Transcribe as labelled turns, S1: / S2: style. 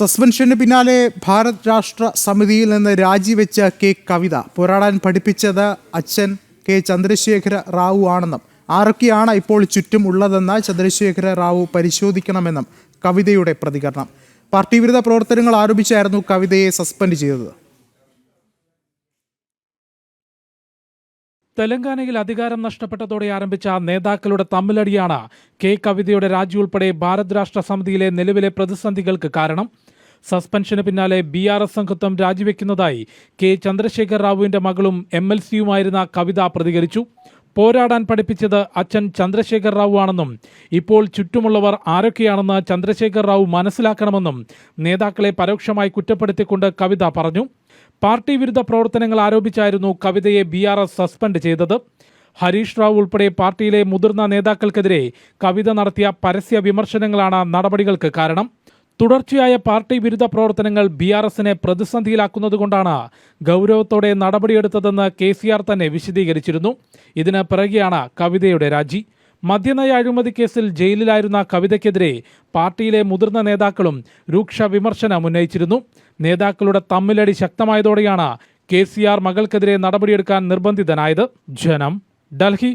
S1: സസ്പെൻഷന് പിന്നാലെ ഭാരത് രാഷ്ട്ര സമിതിയിൽ നിന്ന് രാജിവെച്ച കെ കവിത പോരാടാൻ പഠിപ്പിച്ചത് അച്ഛൻ കെ ചന്ദ്രശേഖര റാവു ആണെന്നും ആരൊക്കെയാണ് ഇപ്പോൾ ചുറ്റും ഉള്ളതെന്ന് ചന്ദ്രശേഖര റാവു പരിശോധിക്കണമെന്നും കവിതയുടെ പ്രതികരണം. പാർട്ടി വിരുദ്ധ പ്രവർത്തനങ്ങൾ ആരോപിച്ചായിരുന്നു കവിതയെ സസ്പെൻഡ് ചെയ്തത്.
S2: തെലങ്കാനയിൽ അധികാരം നഷ്ടപ്പെട്ടതോടെ ആരംഭിച്ച നേതാക്കളുടെ തമ്മിലടിയാണ് കെ കവിതയുടെ രാജി ഉൾപ്പെടെ ഭാരത് രാഷ്ട്ര സമിതിയിലെ നിലവിലെ പ്രതിസന്ധികൾക്ക് കാരണം. സസ്പെൻഷന് പിന്നാലെ ബി ആർ എസ് സംഘത്വം രാജിവെക്കുന്നതായി കെ ചന്ദ്രശേഖർ റാവുവിന്റെ മകളും എം എൽ സിയുമായിരുന്ന കവിത പ്രതികരിച്ചു. പോരാടാൻ പഠിപ്പിച്ചത് അച്ഛൻ ചന്ദ്രശേഖർ റാവു ആണെന്നും ഇപ്പോൾ ചുറ്റുമുള്ളവർ ആരൊക്കെയാണെന്ന് ചന്ദ്രശേഖർ റാവു മനസ്സിലാക്കണമെന്നും നേതാക്കളെ പരോക്ഷമായി കുറ്റപ്പെടുത്തിക്കൊണ്ട് കവിത പറഞ്ഞു. പാർട്ടി വിരുദ്ധ പ്രവർത്തനങ്ങൾ ആരോപിച്ചായിരുന്നു കവിതയെ ബി സസ്പെൻഡ് ചെയ്തത്. ഹരീഷ് റാവു ഉൾപ്പെടെ പാർട്ടിയിലെ മുതിർന്ന നേതാക്കൾക്കെതിരെ കവിത നടത്തിയ പരസ്യ വിമർശനങ്ങളാണ് നടപടികൾക്ക് കാരണം. തുടർച്ചയായ പാർട്ടി വിരുദ്ധ പ്രവർത്തനങ്ങൾ ബി ആർ എസിനെ പ്രതിസന്ധിയിലാക്കുന്നതുകൊണ്ടാണ് ഗൗരവത്തോടെ നടപടിയെടുത്തതെന്ന് കെ സി ആർ തന്നെ വിശദീകരിച്ചിരുന്നു. ഇതിന് പിറകെയാണ് കവിതയുടെ രാജി. മദ്യനയ അഴിമതി കേസിൽ ജയിലിലായിരുന്ന കവിതയ്ക്കെതിരെ പാർട്ടിയിലെ മുതിർന്ന നേതാക്കളും രൂക്ഷ വിമർശനം ഉന്നയിച്ചിരുന്നു. നേതാക്കളുടെ തമ്മിലടി ശക്തമായതോടെയാണ് കെ സി ആർ മകൾക്കെതിരെ നടപടിയെടുക്കാൻ നിർബന്ധിതനായത്. ജനം ഡൽഹി